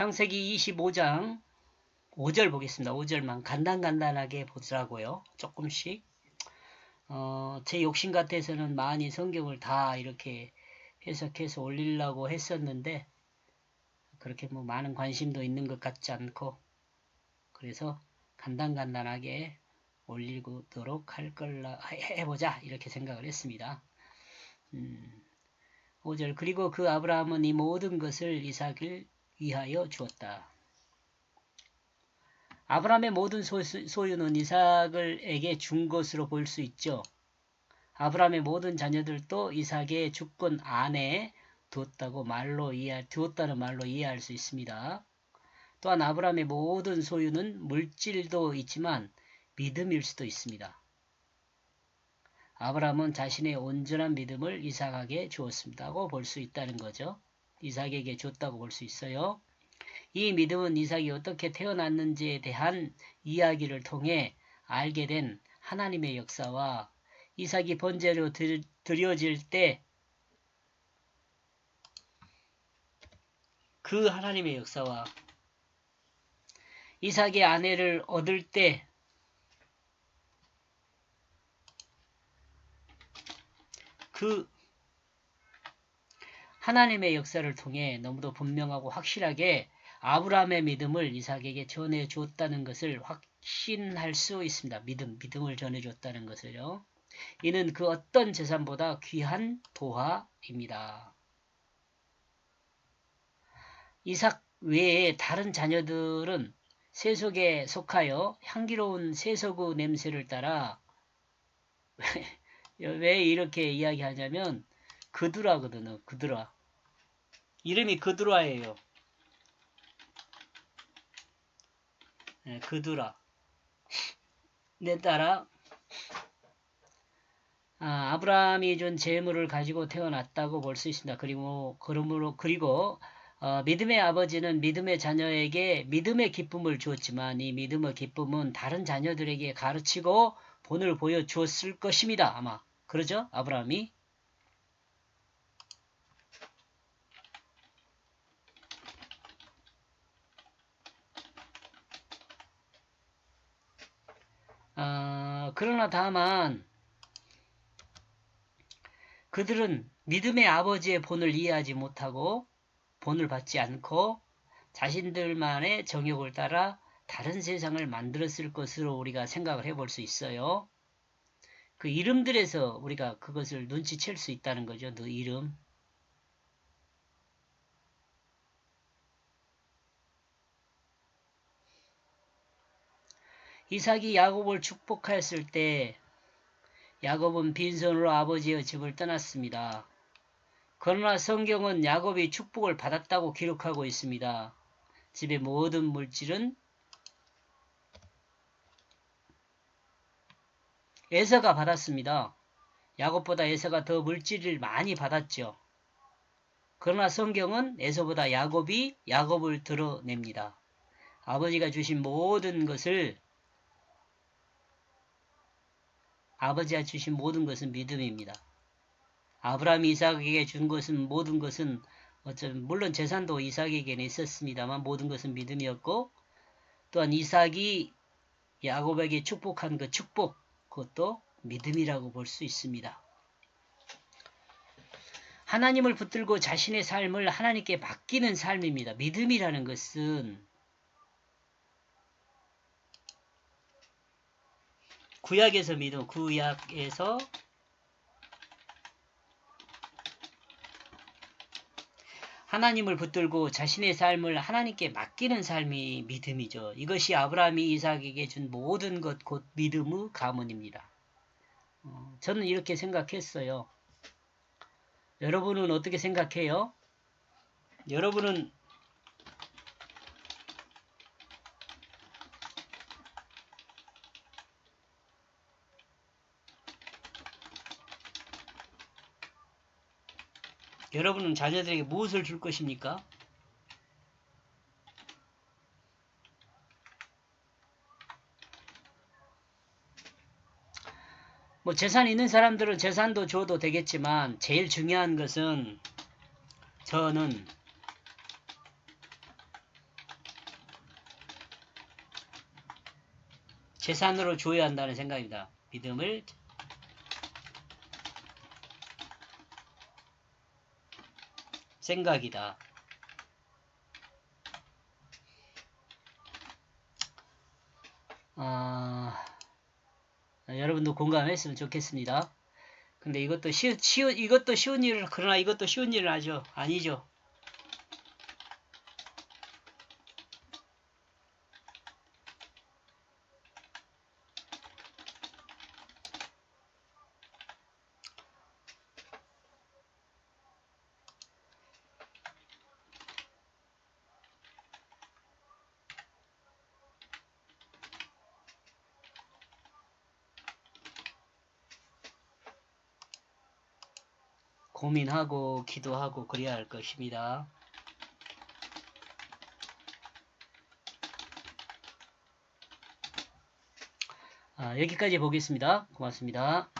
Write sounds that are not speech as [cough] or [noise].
창세기 25장 5절 보겠습니다. 5절만 간단간단하게 보자고요. 조금씩. 어, 제 욕심 같아서는 많이 성경을 다 이렇게 해석해서 올리려고 했었는데 그렇게 뭐 많은 관심도 있는 것 같지 않고 그래서 간단간단하게 올리도록 할 걸라 해보자 이렇게 생각을 했습니다. 음, 5절 그리고 그 아브라함은 이 모든 것을 이삭을 위하여 주었다. 아브라함의 모든 소유는 이삭을에게 준 것으로 볼 수 있죠. 아브라함의 모든 자녀들도 이삭의 주권 안에 두었다고 말로 이해 두었다는 말로 이해할 수 있습니다. 또한 아브라함의 모든 소유는 물질도 있지만 믿음일 수도 있습니다. 아브라함은 자신의 온전한 믿음을 이삭에게 주었습니다고 볼 수 있다는 거죠. 이삭에게 줬다고 볼 수 있어요. 이 믿음은 이삭이 어떻게 태어났는지에 대한 이야기를 통해 알게 된 하나님의 역사와 이삭이 번제로 드려질 때 그 하나님의 역사와 이삭의 아내를 얻을 때 그 하나님의 역사를 통해 너무도 분명하고 확실하게 아브라함의 믿음을 이삭에게 전해 줬다는 것을 확신할 수 있습니다. 믿음, 믿음을 전해 줬다는 것을요. 이는 그 어떤 재산보다 귀한 도화입니다. 이삭 외에 다른 자녀들은 세속에 속하여 향기로운 세속의 냄새를 따라 [laughs] 왜 이렇게 이야기하냐면 그드라거든요. 그드라. 이름이 그드라예요. 네, 그드라. 내 따라 아, 아브라함이 준 재물을 가지고 태어났다고 볼 수 있습니다. 그리고 그러므로 그리고 어, 믿음의 아버지는 믿음의 자녀에게 믿음의 기쁨을 주었지만 이 믿음의 기쁨은 다른 자녀들에게 가르치고 본을 보여주었을 것입니다. 아마 그러죠? 아브라함이 어, 그러나 다만 그들은 믿음의 아버지의 본을 이해하지 못하고 본을 받지 않고 자신들만의 정욕을 따라 다른 세상을 만들었을 것으로 우리가 생각을 해볼 수 있어요. 그 이름들에서 우리가 그것을 눈치챌 수 있다는 거죠. 그 이름. 이삭이 야곱을 축복하였을 때 야곱은 빈손으로 아버지의 집을 떠났습니다. 그러나 성경은 야곱이 축복을 받았다고 기록하고 있습니다. 집의 모든 물질은 에서가 받았습니다. 야곱보다 에서가 더 물질을 많이 받았죠. 그러나 성경은 에서보다 야곱이 야곱을 드러냅니다. 아버지가 주신 모든 것을 아버지가 주신 모든 것은 믿음입니다. 아브라함이 이삭에게 준 것은 모든 것은 어쩌면 물론 재산도 이삭에게는 있었습니다만 모든 것은 믿음이었고 또한 이삭이 야곱에게 축복한 그 축복 그것도 믿음이라고 볼 수 있습니다. 하나님을 붙들고 자신의 삶을 하나님께 맡기는 삶입니다. 믿음이라는 것은 구약에서 믿음, 구약에서 하나님을 붙들고 자신의 삶을 하나님께 맡기는 삶이 믿음이죠. 이것이 아브라함이 이삭에게 준 모든 것 곧 믿음의 가문입니다. 어, 저는 이렇게 생각했어요. 여러분은 어떻게 생각해요? 여러분은 여러분은 자녀들에게 무엇을 줄 것입니까? 뭐 재산 있는 사람들은 재산도 줘도 되겠지만 제일 중요한 것은 저는 재산으로 줘야 한다는 생각입니다. 믿음을 생각이다. 아, 여러분도 공감했으면 좋겠습니다. 근데 이것도 쉬운, 쉬운, 이것도 쉬운 일을, 그러나 이것도 쉬운 일은 아죠. 아니죠. 고민하고 기도하고 그래야 할 것입니다. 아, 여기까지 보겠습니다. 고맙습니다.